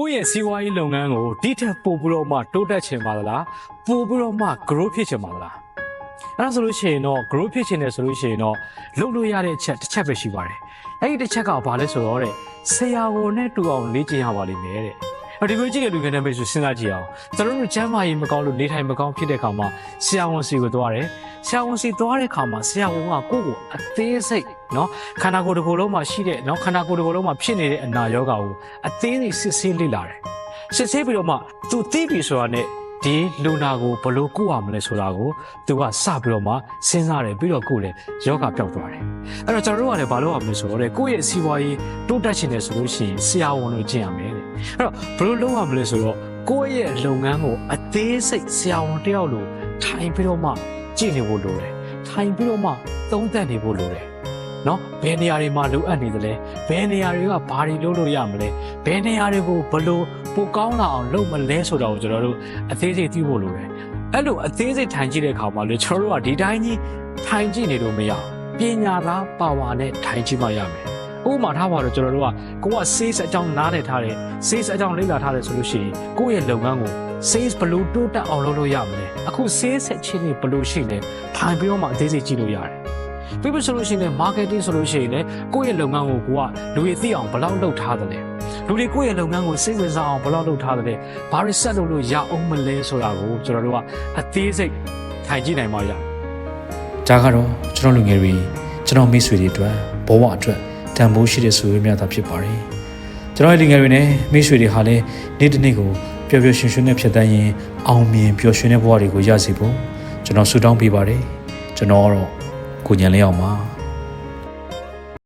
ကိုယ့်ရဲ့စီးပွားရေးလုပ်ငန်းကိုဒီထက်ပိုပြီးတော့မှတိုးတက်ချင်ပါသလားပိုပြီးတော့မှ grow ဖြစ်ချင်ပါသလားအဲ့ဒါဆိုလို့ရှိရင်တော့ grow ဖြစ်ချင်တယ်ဆိုလို့ရှိရင်တော့လုပ်လို့ရတဲ့အချက်တစ်ချက်ပဲရှိပါတယ်အဲ့ဒီတစ်ချက်ကဘာလဲဆိုတော့တဲ့ဆရာဝန်နဲ့တူအောင်လေ့ကျင့်ရပါလိမ့်မယ်တဲ့အဲ့ ဒီလိုကြည့်တဲ့လူကနေပဲဆိုစဉ်းစားကြည့်အောင်ကျွန်တော်တို့ကျမ်းမာရေးမကောင်းလို့နေထိုင်မကောင်းဖြစ်တဲ့အခါမှာဆရာဝန်စီကိုသွားတယ်ဆရာဝန်စီသွားတဲ့အခါမှာဆရာဝန်ကကိုယ့်ကိုအသေးစိတ်နော်ခန္ဓာကိုယ်တစ်ခုလုံးမှာရှိတဲ့နော်ခန္ဓာကိုယ်တစ်ခုလုံးမှာဖြစ်နေတဲ့အနာရောဂါကိုအသေးစိတ်စစ်ဆေးလေ့လာတယ်စစ်ဆေးပြီးတော့မှသူသိပြီဆိုတာနဲ့ ဒီလူနာကိုဘယ်လို့ကုရမလဲဆိုတာကိုသူကစပြီးတော့မှစဉ်းစားတယ်ပြီးတော့ကုတယ်ယောဂပျောက်သွားတယ်အဲ့တော့ကျွန်တော်တို့ကလည်းဘာလို့ရမလဲဆိုတော့တဲ့ကိုယ့်ရဲ့စီးပွားရေးတိုးတက်ချင်တယ်ဆိုလို့ရှိရင်ဆရာဝန်ကိုကျင့်ရမယ်တဲ့အဲ့တော့ဘယ်လိုလုပ်ရမလဲဆိုတော့ကိုယ့်ရဲ့လုပ်ငန်းကိုအသေးစိတ်ဆရာဝန်တယောက်လိုထိုင်ပြီးတော့မှကြည့်နေဖို့လိုတယ်ထိုင်ပြီးတော့မှသုံးသပ်နေဖို့လိုတယ် နော်ဘယ်နေရာတွေမှာလိုအပ်နေသလဲဘယ်နေရာတွေကဘာတွေလုပ်လို့ရမလဲဘယ်နေရာတွေကိုဘယ်လိုပိုကောင်းလာအောင်လုပ်မလဲဆိုတာကိုကျွန်တော်တို့အသေးစိတ်သိဖို့လိုတယ်အဲ့လိုအသေးစိတ်ထိုင်ကြည့်တဲ့အခါမှာလေကျွန်တော်တို့ကဒီတိုင်းကြီးထိုင်ကြည့်နေလို့မရဘူးပညာသားပါဝါနဲ့ထိုင်ကြည့်မှရမယ်ဥပမာထားပါတော့ကျွန်တော်တို့ကကိုက sales အကြောင်းနားလည်ထားတယ် sales အကြောင်းလေ့လာထားတယ်ဆိုလို့ရှိရင်ကိုယ့်ရဲ့လုပ်ငန်းကို sales ဘယ်လိုတိုးတက်အောင်လုပ်လို့ရမလဲအခု sales ဆက်ချင်းတွေဘယ်လိုရှိလဲထိုင်ပြီးတော့မှအသေးစိတ်ကြည့်လို့ရတယ် ပြီးပြီဆိုလို့ရှိရင်လည်း marketing ဆိုလို့ရှိရင်လည်းကိုယ့်ရဲ့လုပ်ငန်းကိုကိုကလူတွေသိအောင်ဘယ်လောက်လုပ်ထားတယ်လဲလူတွေကိုယ့်ရဲ့လုပ်ငန်းကိုစိတ်ဝင်စားအောင်ဘယ်လောက်လုပ်ထားတယ်လဲဘာတွေဆက်လုပ်လို့ရအောင်မလဲဆိုတာကိုကျွန်တော်တို့ကအသေးစိတ်ထိုင်ကြည့်နိုင်မှရဒါကတော့ကျွန်တော်လူငယ်တွေကျွန်တော်မိတ်ဆွေတွေအတွက်ဘဝအတွက်တန်ဖိုးရှိတဲ့ဆိုရမြတာဖြစ်ပါတယ်ကျွန်တော်ရဲ့လူငယ်တွေနဲ့မိတ်ဆွေတွေဟာလည်းနေ့တစ်နေ့ကိုပျော်ပျော်ရွှင်ရွှင်နဲ့ဖြတ်သန်းရင်အောင်မြင်ပျော်ရွှင်တဲ့ဘဝတွေကိုရစေဖို့ကျွန်တော်ဆုတောင်းပေးပါတယ်ကျွန်တော်ကတော့ ကိုညံလေးအောင်ပါ